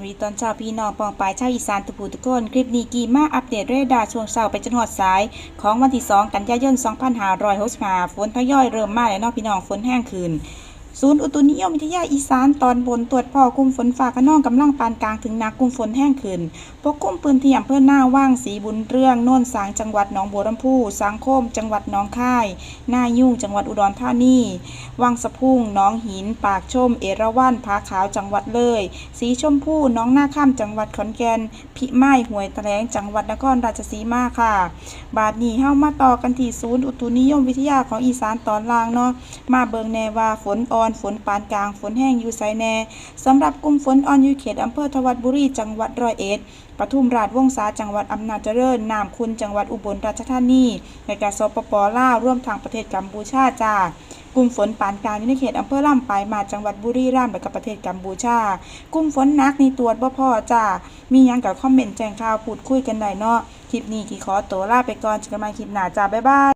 วัสดีตอนเช้าพี่น้องปองปลายชาวอีสานทุกผู้ทุกคน คลิปนี้กีมาอัปเดตเรดาร์ช่วงเช้าไปจนหอดสาย ของวันที่ 2 กันยายน 2565ฝนทยอยเริ่มมาแล้วนอกพี่น้องฝนแห้งคืน ศูนย์อุตุนิยมวิทยาอีสานตอนบนตรวจพ่อกลุ่มฝนฟ้าขนองกำลังปานกลางถึงหนักกลุ่มฝนแห้งขึ้นปกคลุมพื้นที่อำเภอหน้าว่างสีบุญเรื่องโน่นสางจังหวัดหนองบัวลำพูสังคม จังหวัดหนองคายหน้ายุ่งจังหวัดอุดรธานีวังสะพุงหนองหิน ปากชม เอราวัณผาขาวจังหวัดเลย สีชมพูน้องหน้าข้ามจังหวัดขอนแก่นพิไม้ห้วยแถลงจังหวัดนครราชสีมาค่ะ บาดนี้เฮามาต่อกันที่ศูนย์อุตุนิยมวิทยาของอีสานตอนล่างเนาะมาเบิงแนว่าฝนอ่อนฝนปานกลางฝนแห้งอยู่ไสแน่สำหรับกลุ่มฝนอ่อนอยู่เขตอำเภอทวัดบุรีจังหวัดร้อยเอ็ดปทุมราชวงศาจังหวัดอำนาจเจริญนามคุณจังหวัดอุบลราชธานีและกสปปลาวร่วมทางประเทศกัมพูชาจ้ากลุ่มฝนปานกลางอยู่ในเขตอำเภอล่ำปลายมาจังหวัดบุรีรัมย์และกับประเทศกัมพูชา กลุ่มฝนนักนี่ตรวจบ่พอจ้า มียังกับคอมเมนต์แจ้งข่าวพูดคุยกันได้เนาะ คลิปนี้กี่ขอตัวลาไปก่อนเจอกันใหม่คลิปหน้าจ้า บ๊ายบาย